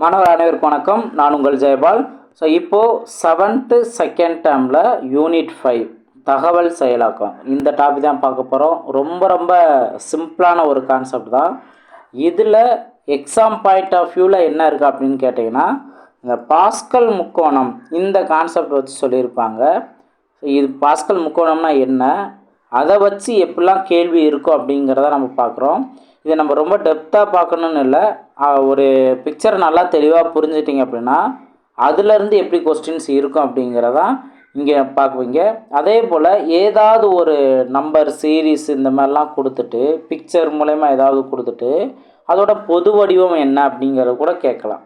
மாணவர் அனைவருக்கும் வணக்கம். நான் உங்கள் ஜெயபால். ஸோ இப்போது செவன்த்து செகண்ட் டேர்மில் யூனிட் ஃபைவ் தகவல் செயலாக்கம். இந்த டாபிக் தான் பார்க்க போகிறோம் ரொம்ப ரொம்ப சிம்பிளான ஒரு கான்செப்ட் தான். இதில் எக்ஸாம் பாயிண்ட் ஆஃப் வியூவில் என்ன இருக்குது அப்படின்னு கேட்டிங்கன்னா இந்த பாஸ்கல் முக்கோணம் இந்த கான்செப்ட் வச்சு சொல்லியிருப்பாங்க. இது பாஸ்கல் முக்கோணம்னா என்ன? அதை வச்சு எப்படிலாம் கேள்வி இருக்கும் அப்படிங்கிறத நம்ம பார்க்குறோம். இதை நம்ம ரொம்ப டெப்த்தாக பார்க்கணுன்னு இல்லை. ஒரு பிக்சர் நல்லா தெளிவாக புரிஞ்சிட்டிங்க அப்படின்னா அதுலேருந்து எப்படி கொஸ்டின்ஸ் இருக்கும் அப்படிங்கிறதான் இங்கே பார்க்குவீங்க அதே போல் ஏதாவது ஒரு நம்பர் சீரீஸ் இந்த மாதிரிலாம் கொடுத்துட்டு பிக்சர் மூலயமா ஏதாவது கொடுத்துட்டு அதோட பொது வடிவம் என்ன அப்படிங்கிறத கூட கேட்கலாம்.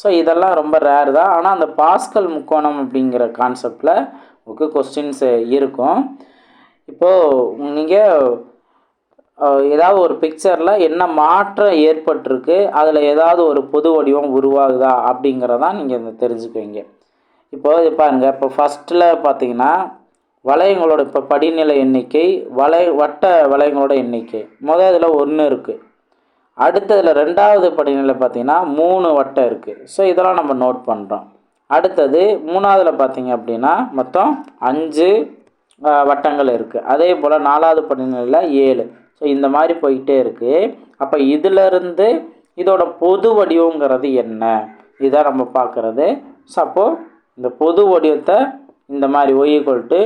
ஸோ இதெல்லாம் ரொம்ப ரேர் தான். ஆனால் அந்த பாஸ்கல் முக்கோணம் அப்படிங்கிற கான்செப்டில் உங்களுக்கு கொஸ்டின்ஸ் இருக்கும். இப்போது நீங்கள் ஏதாவது ஒரு பிக்சரில் என்ன மாற்றம் ஏற்பட்டிருக்கு? அதில் ஏதாவது ஒரு பொது வடிவம் உருவாகுதா? அப்படிங்கிறதான் நீங்கள் இந்த தெரிஞ்சுக்குவீங்க. இப்போ இது பாருங்க. இப்போ ஃபஸ்ட்டில் பார்த்தீங்கன்னா வளையங்களோட இப்போ படிநிலை எண்ணிக்கை வளை வட்ட வளையங்களோட எண்ணிக்கை. முதல் இதில் ஒன்று இருக்குது அடுத்ததில் ரெண்டாவது படிநிலை பார்த்தீங்கன்னா மூணு வட்டம் இருக்குது ஸோ இதெல்லாம் நம்ம நோட் பண்ணுறோம் அடுத்தது மூணாவதில் பார்த்தீங்க அப்படின்னா மொத்தம் அஞ்சு வட்டங்கள் இருக்குது அதே போல் நாலாவது படிநிலையில் ஏழு. ஸோ இந்த மாதிரி போயிட்டே இருக்குது அப்போ இதிலிருந்து இதோட பொது வடிவங்கிறது என்ன? இதான் நம்ம பார்க்குறது. ஸோ அப்போது இந்த பொது வடிவத்தை இந்த மாதிரி Y equal to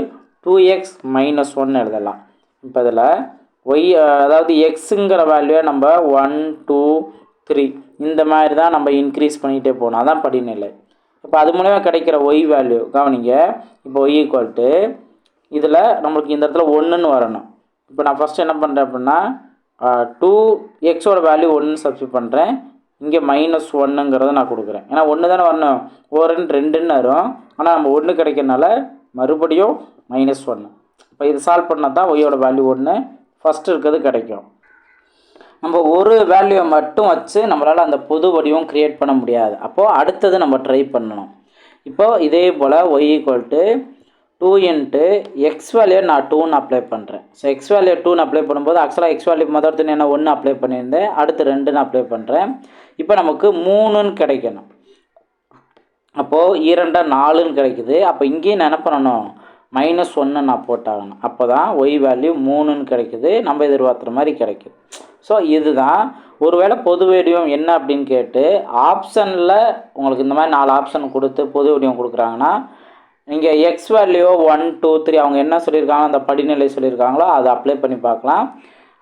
two X minus one எழுதலாம். இப்போ இதில் ஒய் அதாவது எக்ஸுங்கிற வேல்யூவை நம்ம ஒன் டூ த்ரீ இந்த மாதிரி தான் நம்ம இன்க்ரீஸ் பண்ணிகிட்டே போகணும். அதான் படிநிலை. இப்போ அது மூலிமா கிடைக்கிற ஒய் வேல்யூ கவனிங்க. இப்போ ஒய் ஈக்குவல் டு இதில் நம்மளுக்கு இந்த இடத்துல ஒன்றுன்னு வரணும். இப்போ நான் ஃபஸ்ட்டு என்ன பண்ணுறேன் அப்படின்னா டூ எக்ஸோட வேல்யூ ஒன்று சப்ஸ்டியூட் பண்ணுறேன் இங்கே மைனஸ் ஒன்றுங்கிறத நான் கொடுக்குறேன். ஏன்னா ஒன்று தானே வரணும். ஓரன் ரெண்டுன்னு வரும். ஆனால் நம்ம ஒன்று கிடைக்கிறனால மறுபடியும் மைனஸ் ஒன்று இப்போ இது சால்வ் பண்ணால் தான் ஒய்யோட வேல்யூ ஒன்று ஃபஸ்ட்டு இருக்கிறது கிடைக்கும். நம்ம ஒரு வேல்யூவை மட்டும் வச்சு நம்மளால் அந்த பொது வடிவம் க்ரியேட் பண்ண முடியாது. அப்போது அடுத்தது நம்ம ட்ரை பண்ணணும். இப்போது இதே போல் Y equal to two into X value நான் டூன்னு அப்ளை பண்ணுறேன் ஸோ எக்ஸ் வேல்யூ டூன்னு அப்ளை பண்ணும்போது ஆக்சுவலாக எக்ஸ் வேல்யூ முதல் என்ன ஒன்று அப்ளை பண்ணியிருந்தேன். அடுத்து ரெண்டுன்னு அப்ளை பண்ணுறேன் இப்போ நமக்கு மூணுன்னு கிடைக்கணும். அப்போது இரண்டாக நாலுன்னு கிடைக்குது. அப்போ இங்கேயும் என்ன பண்ணணும்? மைனஸ் ஒன்று நான் போட்டாகணும். அப்போ தான் ஒய் வேல்யூ மூணுன்னு கிடைக்குது. நம்ம எதிர்பார்க்குற மாதிரி கிடைக்குது ஸோ இதுதான். ஒருவேளை பொது வடிவம் என்ன அப்படின்னு கேட்டு ஆப்ஷனில் உங்களுக்கு இந்த மாதிரி நாலு ஆப்ஷன் கொடுத்து பொது வடிவம் கொடுக்குறாங்கன்னா நீங்கள் X value one two three அவங்க என்ன சொல்லியிருக்காங்களோ அந்த படிநிலை சொல்லியிருக்காங்களோ அதை அப்ளை பண்ணி பார்க்கலாம்.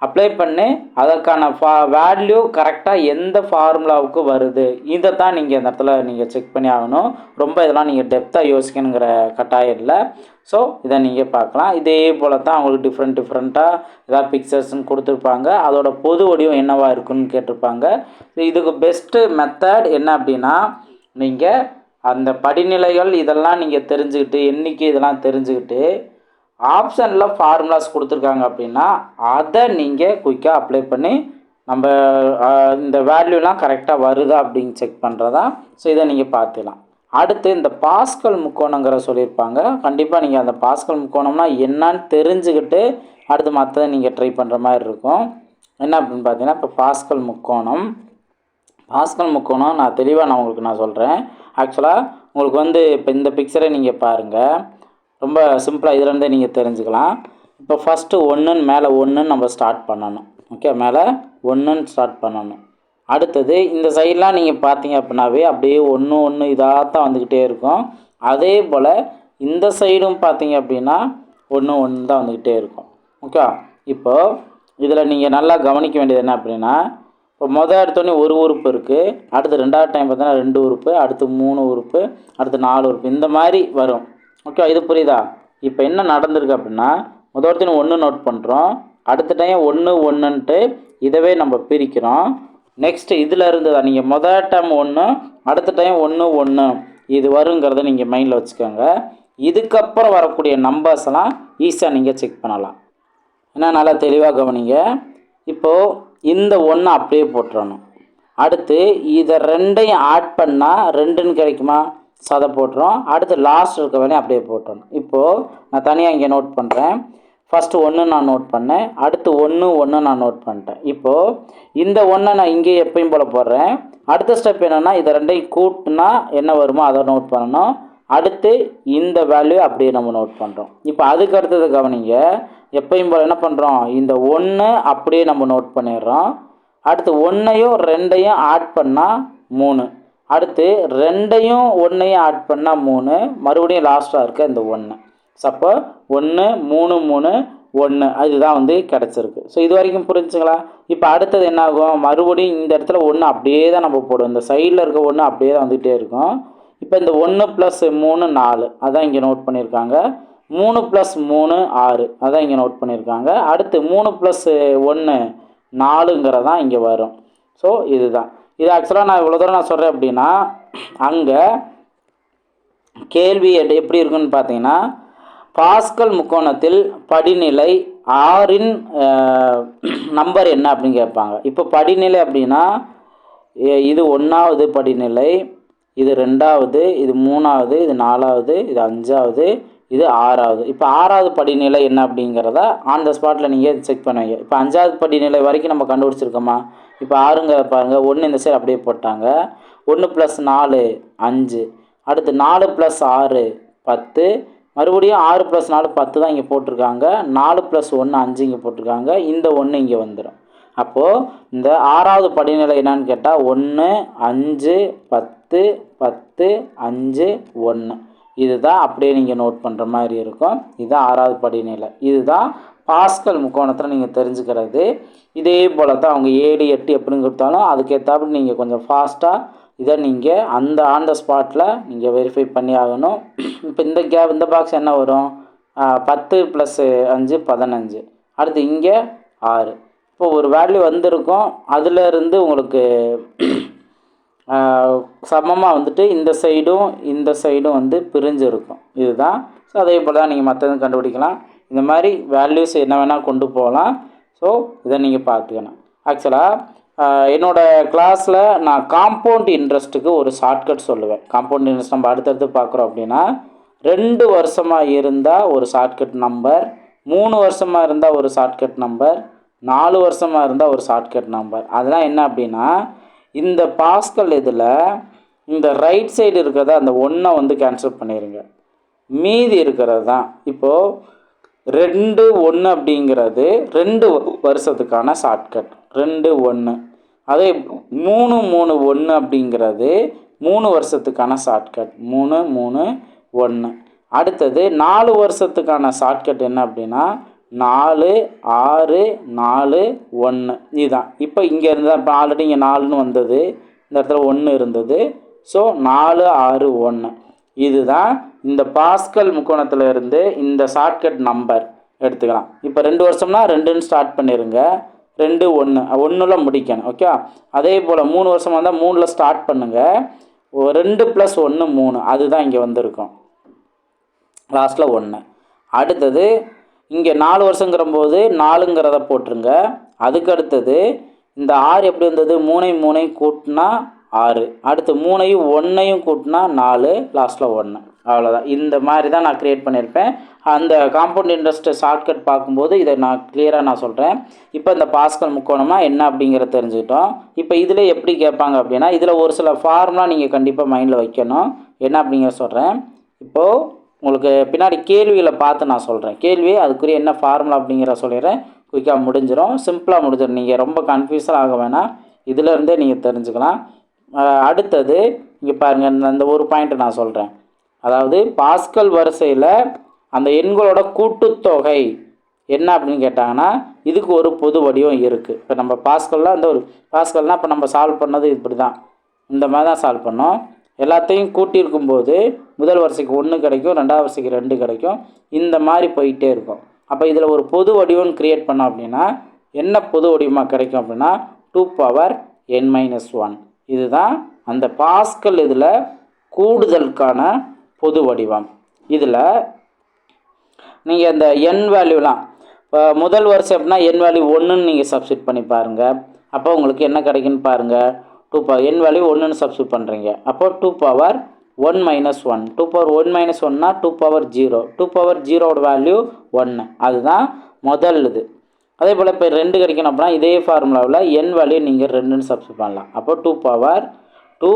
அப்ளை பண்ணி அதற்கான ஃபா வேல்யூ கரெக்டாக எந்த ஃபார்முலாவுக்கு வருது? இதை தான் நீங்கள் இந்த இடத்துல நீங்கள் செக் பண்ணி ஆகணும். ரொம்ப இதெல்லாம் நீங்கள் டெப்த்தாக யோசிக்கணுங்கிற கட்டாயம் இல்லை. ஸோ இதை நீங்கள் பார்க்கலாம். இதே போல் தான் அவங்களுக்கு டிஃப்ரெண்ட் டிஃப்ரெண்ட்டாக ஏதாவது பிக்சர்ஸ்ன்னு கொடுத்துருப்பாங்க. அதோட பொது வடிவம் என்னவாக இருக்குன்னு கேட்டிருப்பாங்க. இதுக்கு பெஸ்ட்டு மெத்தட் என்ன அப்படின்னா நீங்கள் அந்த படிநிலைகள் இதெல்லாம் நீங்கள் தெரிஞ்சுக்கிட்டு என்றைக்கு இதெல்லாம் தெரிஞ்சுக்கிட்டு ஆப்ஷனில் ஃபார்முலாஸ் கொடுத்துருக்காங்க அப்படின்னா அதை நீங்கள் குயிக்காக அப்ளை பண்ணி நம்ம இந்த வேல்யூலாம் கரெக்டாக வருதா அப்படின்னு செக் பண்ணுறதா ஸோ இதை நீங்கள் பார்த்துக்கலாம். அடுத்து இந்த பாஸ்கல் முக்கோணங்கிற சொல்லியிருப்பாங்க. கண்டிப்பாக நீங்கள் அந்த பாஸ்கல் முக்கோணம்னா என்னன்னு தெரிஞ்சுக்கிட்டு அடுத்து மற்றதை நீங்கள் ட்ரை பண்ணுற மாதிரி இருக்கும். என்ன அப்படின்னு பார்த்தீங்கன்னா இப்போ பாஸ்கல் முக்கோணம். ஆஸ்கல் முக்கோணம் நான் தெளிவாக நான் உங்களுக்கு நான் சொல்கிறேன் ஆக்சுவலாக உங்களுக்கு வந்து இப்போ இந்த பிக்சரை நீங்கள் பாருங்கள் ரொம்ப சிம்பிளாக இதுலேருந்தே நீங்கள் தெரிஞ்சுக்கலாம். இப்போ ஃபஸ்ட்டு ஒன்றுன்னு மேலே ஒன்றுன்னு நம்ம ஸ்டார்ட் பண்ணணும். ஓகே மேலே ஒன்றுன்னு ஸ்டார்ட் பண்ணணும். அடுத்தது இந்த சைட்லாம் நீங்கள் பார்த்தீங்க அப்படின்னாவே அப்படியே ஒன்று ஒன்று இதாக தான் வந்துக்கிட்டே இருக்கும். அதே போல் இந்த சைடும் பார்த்தீங்க அப்படின்னா ஒன்று ஒன்று தான் வந்துக்கிட்டே இருக்கும். ஓகே இப்போது இதில் நீங்கள் நல்லா கவனிக்க வேண்டியது என்ன அப்படின்னா இப்போ மொதல் எடுத்தோடனே ஒரு உறுப்பு இருக்குது அடுத்து ரெண்டாவது டைம் பார்த்தீங்கன்னா ரெண்டு உறுப்பு அடுத்து மூணு உறுப்பு அடுத்து நாலு உறுப்பு. இந்த மாதிரி வரும். ஓகே இது புரியுதா? இப்போ என்ன நடந்திருக்கு அப்படின்னா முதல் ஒருத்தனை ஒன்று நோட் பண்ணுறோம் அடுத்த டைம் ஒன்று ஒன்றுன்ட்டு இதவே நம்ம பிரிக்கிறோம். நெக்ஸ்ட்டு இதில் இருந்ததா? நீங்கள் மொதல் டைம் ஒன்று அடுத்த டைம் ஒன்று ஒன்று இது வருங்கிறத நீங்கள் மைண்டில் வச்சுக்கோங்க. இதுக்கப்புறம் வரக்கூடிய நம்பர்ஸ் எல்லாம் ஈஸியாக நீங்கள் செக் பண்ணலாம். ஏன்னா நல்லா தெளிவாக கவனிங்க. இப்போது இந்த ஒன்று அப்படியே போட்டுறணும். அடுத்து இதை ரெண்டையும் ஆட் பண்ணால் ரெண்டுன்னு கிடைக்குமா? ஸோ அதை போட்டுரும் அடுத்து லாஸ்ட் இருக்க வேலையும் அப்படியே போட்டுறணும். இப்போது நான் தனியாக இங்கே நோட் பண்ணுறேன் ஃபஸ்ட்டு ஒன்று நான் நோட் பண்ணேன். அடுத்து ஒன்று ஒன்று நான் நோட் பண்ணிட்டேன். இப்போது இந்த ஒன்றை நான் இங்கே எப்பயும் போல் போடுறேன். அடுத்த ஸ்டெப் என்னென்னா இதை ரெண்டையும் கூட்டினா என்ன வருமோ அதை நோட் பண்ணணும். அடுத்து இந்த வேல்யூ அப்படியே நம்ம நோட் பண்ணுறோம் இப்போ அதுக்கு அடுத்தது கவனிங்க. எப்பயும் போல் என்ன பண்ணுறோம் இந்த ஒன்று அப்படியே நம்ம நோட் பண்ணிடுறோம். அடுத்து ஒன்றையும் ரெண்டையும் ஆட் பண்ணால் மூணு. அடுத்து ரெண்டையும் ஒன்றையும் ஆட் பண்ணால் மூணு. மறுபடியும் லாஸ்ட்டாக இருக்க இந்த ஒன்று ஸோ அப்போ ஒன்று மூணு மூணு ஒன்று அதுதான் வந்து கிடச்சிருக்கு. ஸோ இது வரைக்கும் புரிஞ்சுங்களா? இப்போ அடுத்தது என்ன ஆகும் மறுபடியும் இந்த இடத்துல ஒன்று அப்படியே தான் நம்ம போடுவோம். இந்த சைடில் இருக்க ஒன்று அப்படியே தான் வந்துகிட்டே இருக்கும். இப்போ இந்த ஒன்று ப்ளஸ் மூணு நாலு. அதான் இங்கே நோட் பண்ணியிருக்காங்க. மூணு ப்ளஸ் மூணு ஆறு. அதான் இங்கே நோட் பண்ணியிருக்காங்க. அடுத்து மூணு ப்ளஸ் ஒன்று நாலுங்கிறதான் இங்கே வரும். ஸோ இதுதான். இது ஆக்சுவலாக நான் இவ்வளோ தூரம் நான் சொல்கிறேன் அப்படின்னா அங்கே கேள்வி எப்படி இருக்குன்னு பார்த்தீங்கன்னா பாஸ்கல் முக்கோணத்தில் படிநிலை ஆறின் நம்பர் என்ன அப்படின்னு கேட்பாங்க. இப்போ படிநிலை அப்படின்னா இது ஒன்றாவது படிநிலை இது ரெண்டாவது இது மூணாவது இது நாலாவது இது அஞ்சாவது இது ஆறாவது. இப்போ ஆறாவது படிநிலை என்ன அப்படிங்கிறத ஆன் த ஸ்பாட்டில் நீங்கள் செக் பண்ணுவீங்க. இப்போ அஞ்சாவது படிநிலை வரைக்கும் நம்ம கண்டுபிடிச்சிருக்கோமா? இப்போ ஆறுங்கிற பாருங்கள் ஒன்று இந்த சைடு அப்படியே போட்டாங்க. ஒன்று ப்ளஸ் நாலு அஞ்சு. அடுத்து நாலு ப்ளஸ் ஆறு பத்து. மறுபடியும் ஆறு ப்ளஸ் நாலு பத்து தான் இங்கே போட்டிருக்காங்க. நாலு ப்ளஸ் ஒன்று அஞ்சு இங்கே போட்டிருக்காங்க. இந்த ஒன்று இங்கே வந்துடும் அப்போது இந்த ஆறாவது படிநிலை என்னன்னு கேட்டால் ஒன்று அஞ்சு பத்து பத்து அஞ்சு ஒன்று இதுதான் அப்படியே நீங்கள் நோட் பண்ணுற மாதிரி இருக்கும். இதுதான் ஆறாவது படிநிலை. இதுதான் பாஸ்கல் முக்கோணத்தில் நீங்கள் தெரிஞ்சுக்கிறது. இதே போல் தான் அவங்க ஏழு எட்டு எப்படின்னு கொடுத்தாலும் அதுக்கேற்றாப்புல நீங்கள் கொஞ்சம் ஃபாஸ்ட்டாக இதை நீங்கள் அந்த ஆன் த ஸ்பாட்டில் நீங்கள் வெரிஃபை பண்ணி ஆகணும். இப்போ இந்த கேப் இந்த பாக்ஸ் என்ன வரும்? பத்து ப்ளஸ் அஞ்சு பதினஞ்சு. அடுத்து இங்கே ஆறு. இப்போ ஒரு வேல்யூ வந்திருக்கும். அதுலேருந்து உங்களுக்கு சமமாக வந்துட்டு இந்த சைடும் இந்த சைடும் வந்து பிரிஞ்சு இருக்கும் இதுதான். ஸோ அதே போல் தான் நீங்கள் மற்றதும் கண்டுபிடிக்கலாம். இந்த மாதிரி வேல்யூஸ் என்ன வேணால் கொண்டு போகலாம். ஸோ இதை நீங்கள் பார்த்துக்கணும். ஆக்சுவலாக என்னோடய கிளாஸில் நான் காம்பவுண்ட் இன்ட்ரெஸ்ட்டுக்கு ஒரு ஷார்ட்கட் சொல்லுவேன். காம்பவுண்ட் இன்ட்ரெஸ்ட் நம்ம அடுத்தடுத்து பார்க்குறோம் அப்படின்னா ரெண்டு வருஷமாக இருந்தால் ஒரு ஷார்ட்கட் நம்பர் மூணு வருஷமாக இருந்தால் ஒரு ஷார்ட்கட் நம்பர் நாலு வருஷமாக இருந்தால் ஒரு ஷார்ட்கட் நம்பர் அதெல்லாம் என்ன அப்படின்னா இந்த பாஸ்கல் இதில் இந்த ரைட் சைடு இருக்கிறத அந்த ஒன்றை வந்து கேன்சல் பண்ணிடுங்க மீதி இருக்கிறது தான். இப்போது ரெண்டு ஒன்று அப்படிங்கிறது ரெண்டு வருஷத்துக்கான ஷார்ட்கட் ரெண்டு ஒன்று. அதே மூணு மூணு ஒன்று அப்படிங்கிறது மூணு வருஷத்துக்கான ஷார்ட்கட் மூணு மூணு ஒன்று. அடுத்தது நாலு வருஷத்துக்கான ஷார்ட்கட் என்ன அப்படின்னா நாலு ஆறு நாலு ஒன்று இதுதான். இப்போ இங்கே இருந்தால் இப்போ ஆல்ரெடி இங்கே நாலுன்னு வந்தது. இந்த இடத்துல ஒன்று இருந்தது. ஸோ நாலு ஆறு ஒன்று இதுதான் இந்த பாஸ்கல் முக்கோணத்தில் இருந்து இந்த ஷார்ட்கட் நம்பர் எடுத்துக்கலாம். இப்போ ரெண்டு வருஷம்னா ரெண்டுன்னு ஸ்டார்ட் பண்ணிடுங்க ரெண்டு ஒன்று ஒன்றுல முடிக்கணும். ஓகே அதே போல் மூணு வருஷமாக இருந்தால் மூணில் ஸ்டார்ட் பண்ணுங்கள் ரெண்டு ப்ளஸ் ஒன்று மூணு. அதுதான் இங்கே வந்திருக்கும். லாஸ்ட்டில் ஒன்று அடுத்தது இங்கே நாலு வருஷங்கிற போது நாலுங்கிறத போட்டுருங்க. அதுக்கு அடுத்தது இந்த ஆறு எப்படி வந்தது? மூணை மூணை கூட்டினா ஆறு. அடுத்து மூணையும் ஒன்றையும் கூட்டினா நாலு லாஸ்ட்டில் ஒன்று அவ்வளோதான் இந்த மாதிரி தான் நான் க்ரியேட் பண்ணியிருப்பேன். அந்த காம்பவுண்ட் இன்ட்ரெஸ்ட்டு ஷார்ட்கட் பார்க்கும்போது இதை நான் கிளியராக நான் சொல்கிறேன் இப்போ இந்த பாஸ்கல் முக்கோணமாக என்ன அப்படிங்கிறத தெரிஞ்சுக்கிட்டோம். இப்போ இதில் எப்படி கேட்பாங்க அப்படின்னா இதில் ஒரு சில ஃபார்ம்லாம் நீங்கள் கண்டிப்பாக மைண்டில் வைக்கணும். என்ன அப்படிங்கிற சொல்கிறேன் இப்போது உங்களுக்கு பின்னாடி கேள்விகளை பார்த்து நான் சொல்கிறேன் கேள்வி அதுக்குரிய என்ன ஃபார்முலா அப்படிங்கிற சொல்லிடுறேன். குயிக்காக முடிஞ்சிடும் சிம்பிளாக முடிஞ்சிடும் நீங்கள் ரொம்ப கன்ஃபியூஸாக ஆக வேணாம். இதிலருந்தே நீங்கள் தெரிஞ்சுக்கலாம். அடுத்தது இங்கே பாருங்கள் இந்த- இந்த ஒரு பாயிண்ட்டை நான் சொல்கிறேன் அதாவது பாஸ்கல் வரிசையில் அந்த எண்களோட கூட்டுத்தொகை என்ன அப்படின்னு கேட்டாங்கன்னா இதுக்கு ஒரு பொது வடிவம் இருக்குது இப்போ நம்ம பாஸ்கல்லாம் அந்த ஒரு பாஸ்கல்னால் இப்போ நம்ம சால்வ் பண்ணது இப்படி தான் இந்த மாதிரி தான் சால்வ் பண்ணோம். எல்லாத்தையும் கூட்டியிருக்கும்போது முதல் வரிசைக்கு ஒன்று கிடைக்கும் ரெண்டாவது வரிசைக்கு ரெண்டு கிடைக்கும். இந்த மாதிரி போயிட்டே இருக்கும். அப்போ இதில் ஒரு பொது வடிவம் க்ரியேட் பண்ணோம் அப்படின்னா என்ன பொது வடிவமாக கிடைக்கும் அப்படின்னா two power N minus one இதுதான் அந்த பாஸ்கல் இதில் கூடுதலுக்கான பொது வடிவம். இதில் நீங்கள் இந்த என் வேல்யூலாம் இப்போ முதல் வருஷம் எப்படின்னா என் வேல்யூ ஒன்றுன்னு நீங்கள் சப்ஸ்டியூட் பண்ணி பாருங்கள் அப்போ உங்களுக்கு என்ன கிடைக்குன்னு பாருங்கள் டூ பவர் என் வேல்யூ ஒன்றுன்னு சப்ஸ்டியூட் பண்ணுறீங்க அப்போ two power one minus one two power one minus ஒன்னா two power zero two power ஜீரோவோட value ஒன்று அதுதான் முதல் இது அதே போல் இப்போ ரெண்டு கிடைக்கணும் அப்படின்னா இதே ஃபார்முலாவில் என் வேல்யூ நீங்கள் ரெண்டுன்னு சப்ஸ்ட் பண்ணலாம். அப்போ டூ பவர் டூ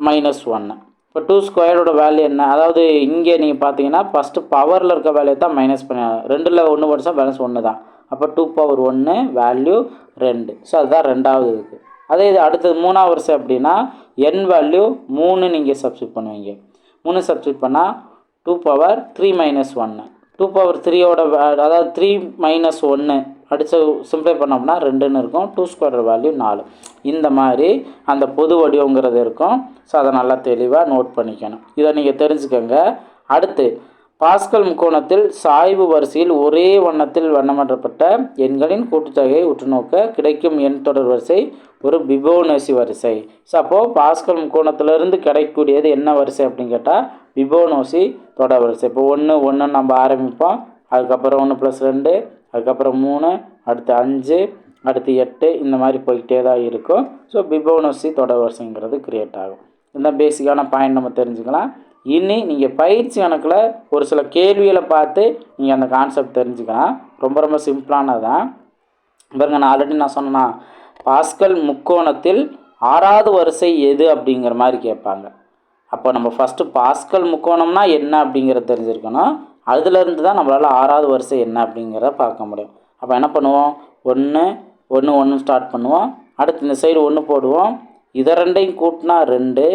மைனஸ் ஒன்று இப்போ டூ ஸ்கொயரோட வேல்யூ என்ன? அதாவது இங்கே நீங்கள் பார்த்தீங்கன்னா ஃபஸ்ட்டு பவரில் இருக்க வேல்யூ தான் மைனஸ் பண்ண ரெண்டில் ஒன்று படிச்சா பேலன்ஸ் ஒன்று தான் அப்போ டூ பவர் ஒன்று வேல்யூ ரெண்டு. ஸோ அதுதான் ரெண்டாவது இருக்குது அதே இது அடுத்தது மூணாவது வருஷம் அப்படின்னா என் வேல்யூ மூணு நீங்கள் சப்ஸ்டியூட் பண்ணுவீங்க. மூணு சப்ஸ்டியூட் பண்ணால் டூ பவர் த்ரீ மைனஸ் ஒன்று டூ பவர் த்ரீயோட அதாவது த்ரீ மைனஸ் ஒன்று அடித்து சிம்ப்ளை பண்ணோம்னா ரெண்டுன்னு இருக்கும். டூ ஸ்கொயர் வேல்யூ நாலு. இந்த மாதிரி அந்த பொது வடிவங்கிறது இருக்கும். ஸோ அதை நல்லா தெளிவாக நோட் பண்ணிக்கணும். இதை நீங்கள் தெரிஞ்சுக்கோங்க. அடுத்து பாஸ்கல் முக்கோணத்தில் சாய்வு வரிசையில் ஒரே வண்ணத்தில் வண்ணமற்றப்பட்ட எண்களின் கூட்டுத்தொகையை உற்றுநோக்க கிடைக்கும் எண் தொடர் வரிசை ஒரு பிபோனசி வரிசை. ஸோ அப்போது பாஸ்கல் முக்கோணத்திலிருந்து கிடைக்கக்கூடியது என்ன வரிசை அப்படின்னு கேட்டால் பிபோனோசி தொடர் வரிசை. இப்போ ஒன்று ஒன்று நம்ம ஆரம்பிப்போம். அதுக்கப்புறம் ஒன்று ப்ளஸ் ரெண்டு அதுக்கப்புறம் மூணு அடுத்து அஞ்சு அடுத்து எட்டு இந்த மாதிரி போய்கிட்டே தான் இருக்கும். ஸோ பிபோனோசி தொடர் வரிசைங்கிறது கிரியேட் ஆகும். இந்த பேசிக்கான பாயிண்ட் நம்ம தெரிஞ்சுக்கலாம். இனி நீங்கள் பயிற்சி கணக்கில் ஒரு சில கேள்விகளை பார்த்து நீங்கள் அந்த கான்செப்ட் தெரிஞ்சுக்கலாம். ரொம்ப ரொம்ப சிம்பிளானது தான் பாருங்க நான் ஆல்ரெடி நான் சொன்னேன்னா பாஸ்கல் முக்கோணத்தில் ஆறாவது வரிசை எது அப்படிங்கிற மாதிரி கேட்பாங்க. அப்போ நம்ம ஃபஸ்ட்டு பாஸ்கல் முக்கோணம்னா என்ன அப்படிங்கிறத தெரிஞ்சிருக்கணும். அதுலேருந்து தான் நம்மளால் ஆறாவது வரிசை என்ன அப்படிங்கிறத பார்க்க முடியும். அப்போ என்ன பண்ணுவோம்? ஒன்று ஒன்று ஒன்று ஸ்டார்ட் பண்ணுவோம். அடுத்து இந்த சைடு ஒன்று போடுவோம். இதை ரெண்டையும் கூட்டினா ரெண்டு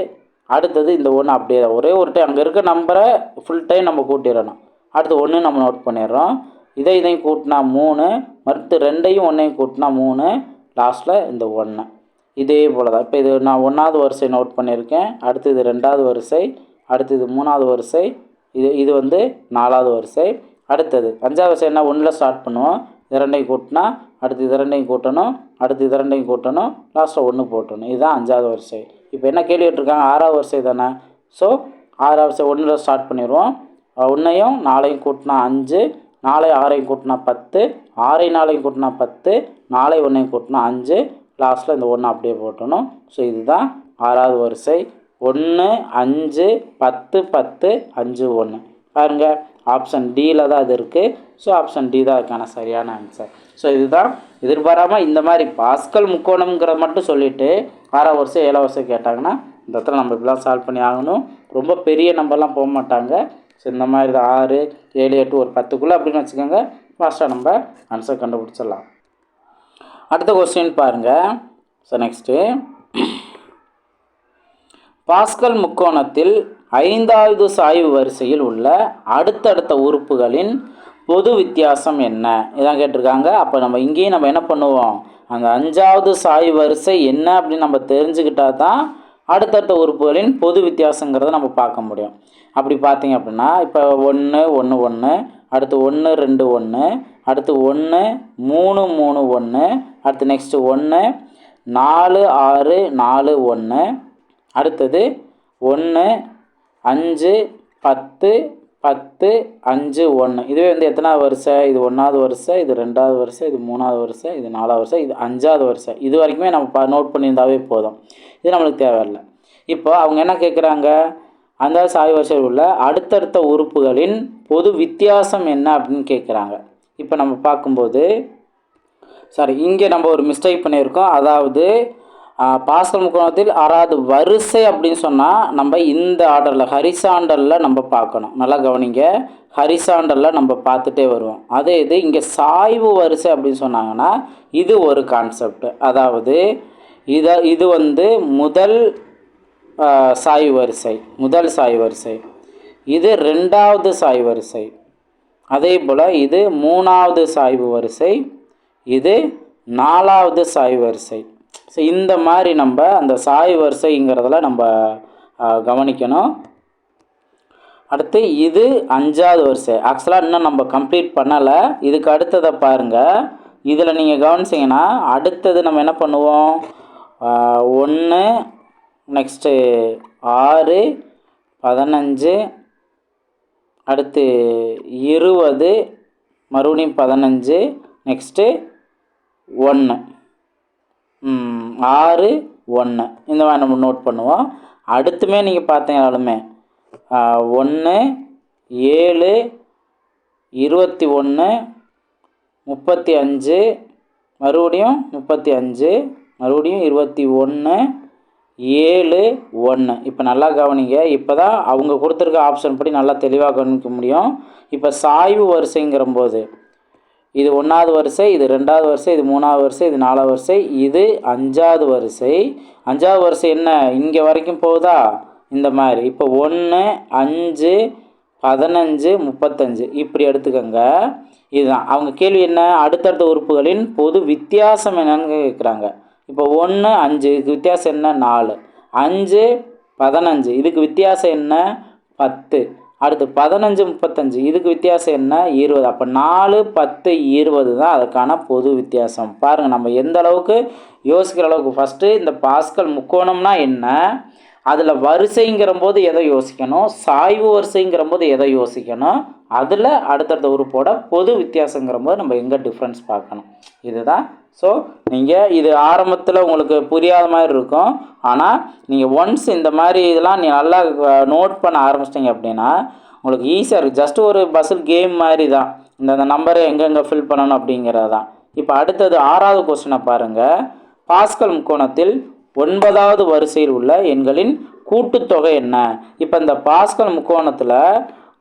அடுத்தது இந்த ஒன்று அப்படியே தான். ஒரே ஒரு டைம் அங்கே இருக்க நம்பரை ஃபுல் டைம் நம்ம கூட்டிடணும். அடுத்து ஒன்று நம்ம நோட் பண்ணிடுறோம். இதை இதையும் கூட்டினா மூணு மறுத்து ரெண்டையும் ஒன்றையும் கூட்டினா மூணு லாஸ்ட்டில் இந்த ஒன்று இதே போல் தான் இப்போ இது நான் ஒன்றாவது வரிசை நோட் பண்ணியிருக்கேன். அடுத்து இது ரெண்டாவது வரிசை அடுத்து இது மூணாவது வரிசை இது இது வந்து நாலாவது வரிசை. அடுத்தது அஞ்சாவது வரிசை என்ன? ஒன்றில் ஸ்டார்ட் பண்ணுவோம். இது ரெண்டையும் கூட்டினா அடுத்து இது ரெண்டையும் கூட்டணும் அடுத்து இது ரெண்டையும் கூட்டணும் லாஸ்ட்டில் ஒன்று போட்டணும். இதுதான் அஞ்சாவது வரிசை. இப்போ என்ன கேள்வி கேட்டிருக்காங்க? ஆறாவது வரிசை தானே? ஸோ ஆறாவது வரிசை ஒன்றில் ஸ்டார்ட் பண்ணிடுவோம். ஒன்றையும் நாளையும் கூட்டினா அஞ்சு நாளை ஆறையும் கூட்டினா பத்து ஆறை நாளையும் கூட்டினா பத்து நாளை ஒன்றையும் கூட்டினா அஞ்சு. லாஸ்ட்டில் இந்த ஒன்று அப்படியே போட்டணும். ஸோ இதுதான் ஆறாவது வரிசை. ஒன்று அஞ்சு பத்து பத்து அஞ்சு ஒன்று பாருங்கள் ஆப்ஷன் டியில் தான் அது இருக்குது ஸோ ஆப்ஷன் டி தான் அதுக்கான சரியான ஆன்சர் ஸோ இதுதான் எதிர்பாராமல் இந்த மாதிரி பாஸ்கல் முக்கோணம்ங்கிறத மட்டும் சொல்லிவிட்டு ஆறாவது வருஷம் ஏழாவது வருஷம் கேட்டாங்கன்னா இந்த இடத்துல நம்ம இப்படிலாம் சால்வ் பண்ணி ஆகணும். ரொம்ப பெரிய நம்பர்லாம் போக மாட்டாங்க. ஸோ இந்த மாதிரி தான் ஆறு ஏழு எட்டு ஒரு பத்துக்குள்ளே அப்படின்னு வச்சுக்கோங்க. ஃபாஸ்ட்டாக நம்ம ஆன்சர் கண்டுபிடிச்சிடலாம். அடுத்த கொஸ்டின் பாருங்கள் ஸோ நெக்ஸ்ட்டு பாஸ்கல் முக்கோணத்தில் ஐந்தாவது சாய்வு வரிசையில் உள்ள அடுத்தடுத்த உறுப்புகளின் பொது வித்தியாசம் என்ன? இதான் கேட்டிருக்காங்க. அப்போ நம்ம இங்கேயும் நம்ம என்ன பண்ணுவோம்? அந்த அஞ்சாவது சாய் வரிசை என்ன அப்படின்னு நம்ம தெரிஞ்சுக்கிட்டா தான் அடுத்தடுத்த உறுப்புகளின் பொது வித்தியாசங்கிறத நம்ம பார்க்க முடியும். அப்படி பார்த்தீங்க அப்படின்னா இப்போ ஒன்று ஒன்று ஒன்று அடுத்து ஒன்று ரெண்டு ஒன்று அடுத்து ஒன்று மூணு மூணு ஒன்று அடுத்து நெக்ஸ்ட்டு ஒன்று நாலு ஆறு நாலு ஒன்று அடுத்தது ஒன்று அஞ்சு பத்து பத்து அஞ்சு ஒன்று இதுவே வந்து எத்தனாவது வருஷம் இது ஒன்றாவது வருஷம் இது ரெண்டாவது வருஷம் இது மூணாவது வருஷம் இது நாலாவது வருஷம் இது அஞ்சாவது வருஷம் இது வரைக்குமே நம்ம ப நோட் பண்ணியிருந்தாவே போதும். இது நம்மளுக்கு தேவையில்லை. இப்போ அவங்க என்ன கேட்குறாங்க அந்த சாய் வருஷம் உள்ள அடுத்தடுத்த உறுப்புகளின் பொது வித்தியாசம் என்ன அப்படின்னு கேட்குறாங்க இப்போ நம்ம பார்க்கும்போது சாரி இங்கே நம்ம ஒரு மிஸ்டேக் பண்ணியிருக்கோம். அதாவது பாசல் முக்கோணத்தில் ஆறாவது வரிசை அப்படின்னு சொன்னால் நம்ம இந்த ஆர்டரில் ஹரிசாண்டலில் நம்ம பார்க்கணும். நல்லா கவனிங்க. ஹரிசாண்டலில் நம்ம பார்த்துட்டே வருவோம். அதே இது இங்கே சாய்வு வரிசை அப்படின்னு சொன்னாங்கன்னா இது ஒரு கான்செப்ட் அதாவது இதை இது வந்து முதல் சாய்வு வரிசை முதல் சாய்வு வரிசை. இது ரெண்டாவது சாய்வு வரிசை. அதே போல் இது மூணாவது சாய்வு வரிசை. இது நாலாவது சாய்வு வரிசை. ஸோ இந்த மாதிரி நம்ம அந்த சாய் வரிசைங்கிறதுல நம்ம கவனிக்கணும். அடுத்து இது அஞ்சாவது வரிசை. ஆக்சுவலாக இன்னும் நம்ம கம்ப்ளீட் பண்ணலை. இதுக்கு அடுத்ததை பாருங்கள் இதில் நீங்கள் கவனிச்சிங்கன்னா அடுத்தது நம்ம என்ன பண்ணுவோம்? ஒன்று நெக்ஸ்ட்டு ஆறு பதினஞ்சு அடுத்து இருபது மறுபடியும் பதினஞ்சு நெக்ஸ்ட்டு ஒன்று ஆறு ஒன்று இந்த மாதிரி நம்ம நோட் பண்ணுவோம். அடுத்துமே நீங்கள் பார்த்தீங்கனாலுமே ஒன்று ஏழு இருபத்தி ஒன்று முப்பத்தி அஞ்சு மறுபடியும் முப்பத்தி அஞ்சு மறுபடியும் இருபத்தி ஒன்று ஏழு ஒன்று இப்போ நல்லா கவனிங்க. இப்போ தான் அவங்க கொடுத்துருக்க ஆப்ஷன் படி நல்லா தெளிவாக கவனிக்க முடியும். இப்போ சாய்வு வரிசைங்கிற போது இது ஒன்றாவது வரிசை இது ரெண்டாவது வரிசை இது மூணாவது வரிசை இது நாலாவது வரிசை இது அஞ்சாவது வரிசை. அஞ்சாவது வரிசை என்ன? இங்கே வரைக்கும் போகுதா? இந்த மாதிரி. இப்போ ஒன்று அஞ்சு பதினஞ்சு முப்பத்தஞ்சு. இப்படி எடுத்துக்கோங்க. இதுதான். அவங்க கேள்வி என்ன? அடுத்தடுத்த உறுப்புகளின் பொது வித்தியாசம் என்னன்னு கேட்குறாங்க இப்போ ஒன்று அஞ்சு. இதுக்கு வித்தியாசம் என்ன? நாலு. அஞ்சு பதினஞ்சு. இதுக்கு வித்தியாசம் என்ன? பத்து. அடுத்து பதினஞ்சு முப்பத்தஞ்சு. இதுக்கு வித்தியாசம் என்ன? இருபது. அப்போ நாலு பத்து இருபது தான் அதுக்கான பொது வித்தியாசம். பாருங்கள் நம்ம எந்த அளவுக்கு யோசிக்கிற அளவுக்கு ஃபஸ்ட்டு இந்த பாஸ்கல் முக்கோணம்னா என்ன? அதில் வரிசைங்கிற போது எதை யோசிக்கணும்? சாய்வு வரிசைங்கிற போது எதை யோசிக்கணும்? அதில் அடுத்தடுத்த உறுப்போட பொது வித்தியாசங்கிற போது நம்ம எங்கே டிஃப்ரென்ஸ் பார்க்கணும்? இதுதான் ஸோ நீங்கள் இது ஆரம்பத்தில் உங்களுக்கு புரியாத மாதிரி இருக்கும். ஆனால் நீங்கள் ஒன்ஸ் இந்த மாதிரி இதெல்லாம் நீ நல்லா நோட் பண்ண ஆரம்பிச்சிட்டிங்க அப்படின்னா உங்களுக்கு ஈஸியாக இருக்குது ஜஸ்ட் ஒரு பஸ்ஸில் கேம் மாதிரி தான் இந்த அந்த நம்பரை எங்கெங்கே ஃபில் பண்ணணும் அப்படிங்கிறது தான் இப்போ அடுத்தது ஆறாவது கொஸ்டினை பாருங்கள் பாஸ்கல் முக்கோணத்தில் ஒன்பதாவது வரிசையில் உள்ள எண்களின் கூட்டுத்தொகை என்ன? இப்போ இந்த பாஸ்கல் முக்கோணத்தில்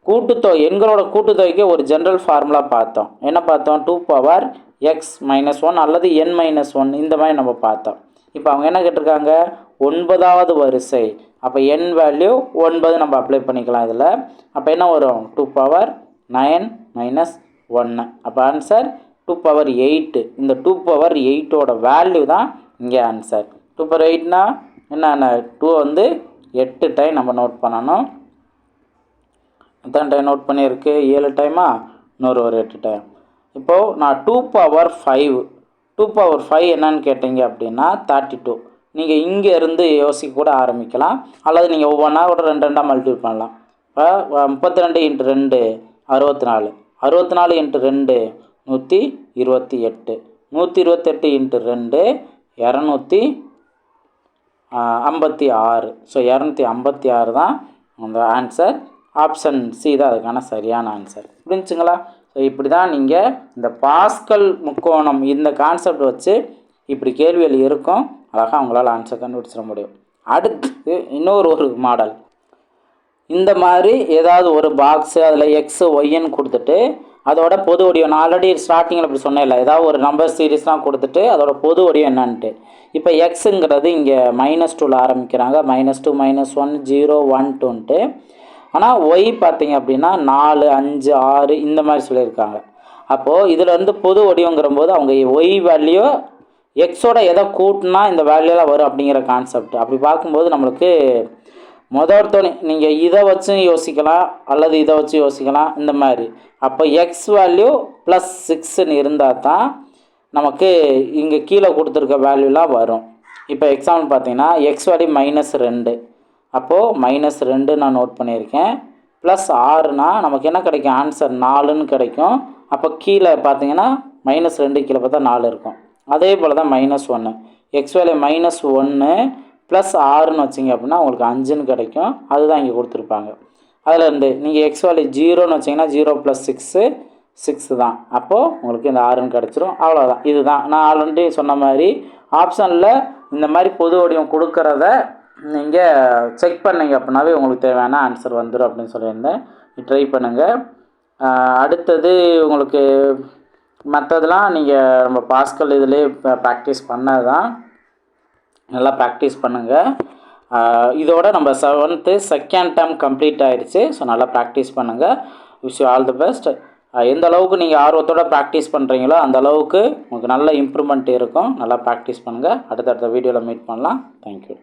கூட்டுத்தொகை எண்களோட கூட்டுத்தொகைக்கு ஒரு ஜென்ரல் ஃபார்முலா பார்த்தோம். என்ன பார்த்தோம்? Two power x minus one அல்லது என் மைனஸ் ஒன் இந்த மாதிரி நம்ம பார்த்தோம். இப்போ அவங்க என்ன கேட்டிருக்காங்க? ஒன்பதாவது வரிசை. அப்போ என் வேல்யூ ஒன்பது நம்ம அப்ளை பண்ணிக்கலாம் இதில். அப்போ என்ன வரும்? டூ பவர் நைன் மைனஸ் ஒன்று அப்போ ஆன்சர் டூ பவர் எயிட்டு இந்த டூ பவர் எயிட்டோட வேல்யூ தான் இங்கே ஆன்சர் டூ பவர் எயிட்னா என்ன டூ வந்து எட்டு டைம் நம்ம நோட் பண்ணணும். எத்தனை டைம் நோட் பண்ணியிருக்கு? ஏழு டைமா இன்னொரு ஒரு எட்டு டைம் இப்போது நான் two power five two power five என்னன்னு கேட்டீங்க அப்படின்னா தேர்ட்டி டூ நீங்கள் இங்கே இருந்து யோசிக்க கூட ஆரம்பிக்கலாம். அல்லது நீங்கள் ஒவ்வொன்றா கூட ரெண்டு ரெண்டாக மல்டிபிள் பண்ணலாம். இப்போ முப்பத்தி ரெண்டு இன்ட்டு ரெண்டு அறுபத்தி நாலு அறுபத்தி நாலு இன்ட்டு ரெண்டு நூற்றி இருபத்தி எட்டு. நூற்றி இருபத்தெட்டு இன்ட்டு ரெண்டு இரநூத்தி ஐம்பத்தி ஆறு. ஸோ இரநூத்தி ஐம்பத்தி ஆறு தான் அந்த ஆன்சர் ஆப்ஷன் சி தான் அதுக்கான சரியான ஆன்சர் புரிஞ்சுங்களா ஸோ இப்படி தான் நீங்கள் இந்த பாஸ்கல் முக்கோணம் இந்த கான்செப்ட் வச்சு இப்படி கேள்விகள் இருக்கும். அழகாக அவங்களால் ஆன்சர் கண்டுபிடிச்சிட முடியும். அடுத்து இன்னொரு ஒரு மாடல் இந்த மாதிரி ஏதாவது ஒரு பாக்ஸு அதில் எக்ஸு ஒய்ன்னு கொடுத்துட்டு அதோட பொது வடிவம் நான் ஆல்ரெடி ஸ்டார்டிங்கில் இப்படி சொன்னேன் இல்லை ஏதாவது ஒரு நம்பர் சீரீஸ்லாம் கொடுத்துட்டு அதோட பொது வடிவம் என்னன்ட்டு. இப்போ எக்ஸுங்கிறது இங்கே மைனஸ் டூவில் ஆரம்பிக்கிறாங்க. Minus two minus one zero one டூன்ட்டு ஆனால் ஒய் பார்த்தீங்க அப்படின்னா நாலு அஞ்சு ஆறு இந்த மாதிரி சொல்லியிருக்காங்க. அப்போது இதில் வந்து பொது வடிவங்கிற போது அவங்க ஒய் வேல்யூ எக்ஸோட எதை கூட்டினா இந்த வேல்யூலாம் வரும் அப்படிங்கிற கான்செப்ட் அப்படி பார்க்கும்போது நம்மளுக்கு முதல் நீங்கள் இதை வச்சு யோசிக்கலாம் அல்லது இதை வச்சு யோசிக்கலாம் இந்த மாதிரி. அப்போ எக்ஸ் வேல்யூ ப்ளஸ் சிக்ஸ்ன்னு இருந்தால் தான் நமக்கு இங்கே கீழே கொடுத்துருக்க வேல்யூலாம் வரும். இப்போ எக்ஸாம்பிள் பார்த்தீங்கன்னா எக்ஸ் வேல்யூ மைனஸ் ரெண்டு. அப்போது மைனஸ் ரெண்டு நான் நோட் பண்ணியிருக்கேன். ப்ளஸ் ஆறுனா நமக்கு என்ன கிடைக்கும்? ஆன்சர் நாலுன்னு கிடைக்கும். அப்போ கீழே பார்த்தீங்கன்னா மைனஸ் ரெண்டு கீழே பார்த்தா நாலு இருக்கும். அதே போல் தான் மைனஸ் ஒன்று எக்ஸ் வேல்யூ மைனஸ் ஒன்று ப்ளஸ் ஆறுன்னு வச்சிங்க அப்படின்னா உங்களுக்கு அஞ்சுன்னு கிடைக்கும். அதுதான் இங்கே கொடுத்துருப்பாங்க. அதில் இருந்து நீங்கள் எக்ஸ் வேல்யூ ஜீரோன்னு வச்சிங்கன்னா ஜீரோ ப்ளஸ் சிக்ஸு சிக்ஸு தான். அப்போது உங்களுக்கு இந்த ஆறுன்னு கிடச்சிரும். அவ்வளோதான் இதுதான். நான் ஆல்ரெடி சொன்ன மாதிரி ஆப்ஷனில் இந்த மாதிரி பொது வடிவம் கொடுக்குறத நீங்கள் செக் பண்ணிங்க அப்படின்னாவே உங்களுக்கு தேவையான ஆன்சர் வந்துடும் அப்படின்னு சொல்லியிருந்தேன். ட்ரை பண்ணுங்கள் அடுத்தது உங்களுக்கு மற்றதெல்லாம் நீங்கள் நம்ம பாஸ்கல் இதிலே ப்ராக்டிஸ் பண்ணது தான் நல்லா ப்ராக்டிஸ் பண்ணுங்கள் இதோட நம்ம செவன்த்து செகண்ட் டேர்ம் கம்ப்ளீட் ஆயிடுச்சு. ஸோ நல்லா ப்ராக்டிஸ் பண்ணுங்கள் wish you all the best எந்த அளவுக்கு நீங்கள் ஆர்வத்தோடு ப்ராக்டிஸ் பண்ணுறீங்களோ அந்த அளவுக்கு உங்களுக்கு நல்ல இம்ப்ரூவ்மெண்ட் இருக்கும். நல்லா ப்ராக்டிஸ் பண்ணுங்கள் அடுத்தடுத்த வீடியோவில் மீட் பண்ணலாம். தேங்க்யூ